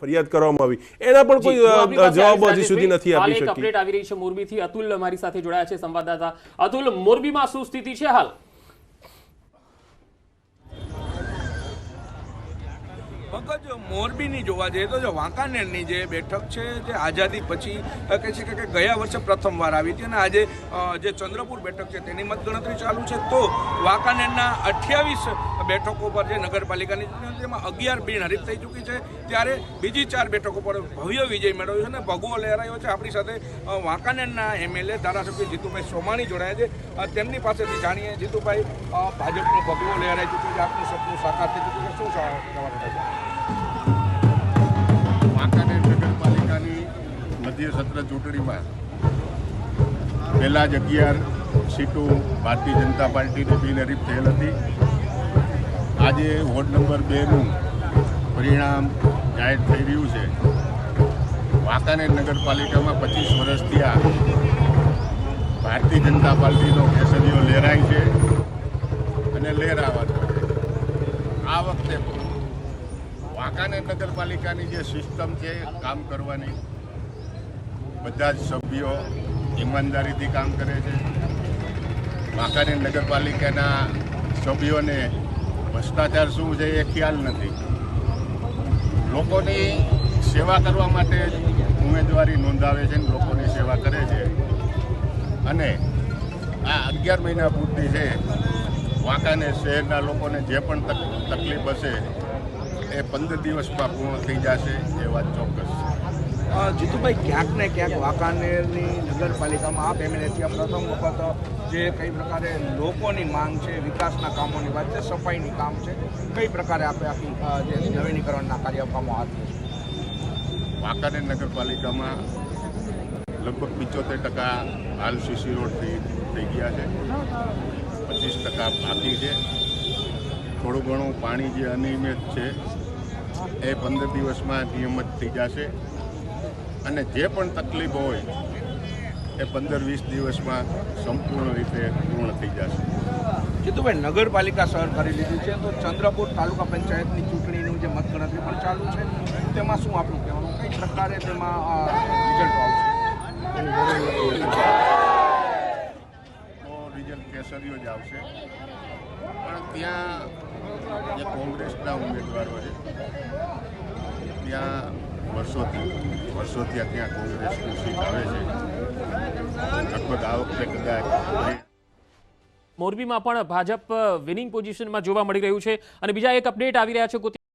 ફરિયાદ કરવામાં આવી. એના પણ કોઈ જવાબ હજી સુધી નથી આપી એક શકી. અપડેટ આવી રહી છે મોરબીથી અતુલ મારી સાથે જોડાયા છે સંવાદદાતા. અતુલ મોરબીમાં શું સ્થિતિ છે હાલ? પંકજ, મોરબીની જોવા જઈએ તો જે વાંકાનેરની જે બેઠક છે, જે આઝાદી પછી કહે છે કે ગયા વર્ષે પ્રથમવાર આવી હતી અને આજે જે ચંદ્રપુર બેઠક છે, તેની મતગણતરી ચાલુ છે. તો વાંકાનેરના અઠ્યાવીસ બેઠકો પર જે નગરપાલિકાની તેમાં અગિયાર બિનહરીફ થઈ ચૂકી છે. ત્યારે બીજી ચાર બેઠકો પર ભવ્ય વિજય મેળવ્યો છે અને ભગવો લહેરાયો છે. આપણી સાથે વાંકાનેરના એમએલએ ધારાસભ્ય જીતુભાઈ સોમાણી જોડાયા છે. તેમની પાસેથી જાણીએ, જીતુભાઈ ભાજપનું ભગવો લહેરાઈ ચૂક્યો છે. આપનું સપનું સાકાર થઈ ચૂક્યું છે. શું કહેવાનું વાંકાનેર નગરપાલિકાની મધ્ય સત્ર ચૂંટણીમાં પહેલાં જ અગિયાર સીટો ભારતીય જનતા પાર્ટીને બિનહરીફ થયેલ હતી. આજે વોર્ડ નંબર બેનું પરિણામ જાહેર થઈ રહ્યું છે. વાંકાનેર નગરપાલિકામાં પચીસ વર્ષથી આ ભારતીય જનતા પાર્ટીનો કેસરીઓ લહેરાય છે અને લહેરાવાનો આ વખતે વાંકાનેર નગરપાલિકાની જે સિસ્ટમ છે, કામ કરવાની, બધા જ સભ્યો ઈમાનદારીથી કામ કરે છે. વાંકાનેર નગરપાલિકાના સભ્યોને ભ્રષ્ટાચાર શું છે એ ખ્યાલ નથી. લોકોની સેવા કરવા માટે ઉમેદવારી નોંધાવે છે ને લોકોની સેવા કરે છે. અને આ અગિયાર મહિના પૂરતી છે. વાંકાનેર શહેરના લોકોને જે પણ તક- તકલીફ હશે એ પંદર દિવસમાં પૂર્ણ થઈ જશે એ વાત ચોક્કસ છે. જીતુભાઈ ક્યાંક ને ક્યાંક વાંકાનેરની નગરપાલિકામાં આપ ત્યાં પ્રથમ વખત જે કઈ પ્રકારે લોકોની માંગ છે વિકાસના કામોની વાત છે સફાઈની કામ છે કઈ પ્રકારે આપણે આખી અ, જે નવીનીકરણના કાર્યક્રમો હાથ? વાંકાનેર નગરપાલિકામાં લગભગ પિચોતેર ટકા હાલ સીસી રોડ થઈ થઈ ગયા છે. પચીસ ટકા બાકી છે. થોડું ઘણું પાણી જે અનિયમિત છે એ પંદર દિવસમાં નિયમિત થઈ જશે. અને જે પણ તકલીફ હોય એ પંદર વીસ દિવસમાં સંપૂર્ણ રીતે પૂર્ણ થઈ જશે. જીતુભાઈ નગરપાલિકા સહન કરી લીધું છે. તો ચંદ્રપુર તાલુકા પંચાયતની ચૂંટણીનું જે મતગણતરી પણ ચાલુ છે તેમાં શું આપણું કહેવાનું? કઈ પ્રકારે તેમાં રિઝલ્ટ આવશે? કેસરીઓ જ આવશે. પણ ત્યાં જે કોંગ્રેસના ઉમેદવારો છે, ત્યાં વર્ષોથી વર્ષોથી ત્યાં કોંગ્રેસની સીટ આવે છે. લગભગ આ વખતે કદાચ. મોરબીમાં પણ ભાજપ વિનિંગ પોઝિશનમાં જોવા મળી રહ્યું છે. અને બીજા એક અપડેટ આવી રહ્યા છે